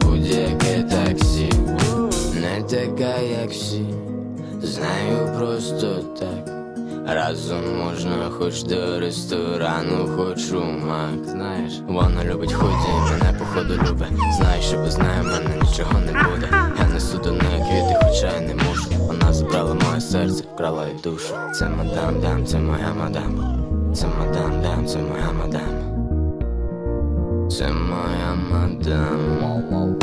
будь-яке таксі. Не така, як всі, знаю просто так. Разом можна хоч до ресторану, хоч у мак. Знаєш, вона любить худі, мене походу любить. Знає, що без неї мене нічого не буде. Я несу до неї квіти, хоча й не мушу. Вона забрала моє серце, вкрала й душу. Це мадам, дам, це моя мадам. Це мадам, дам, це моя мадам. c'est moi, madame.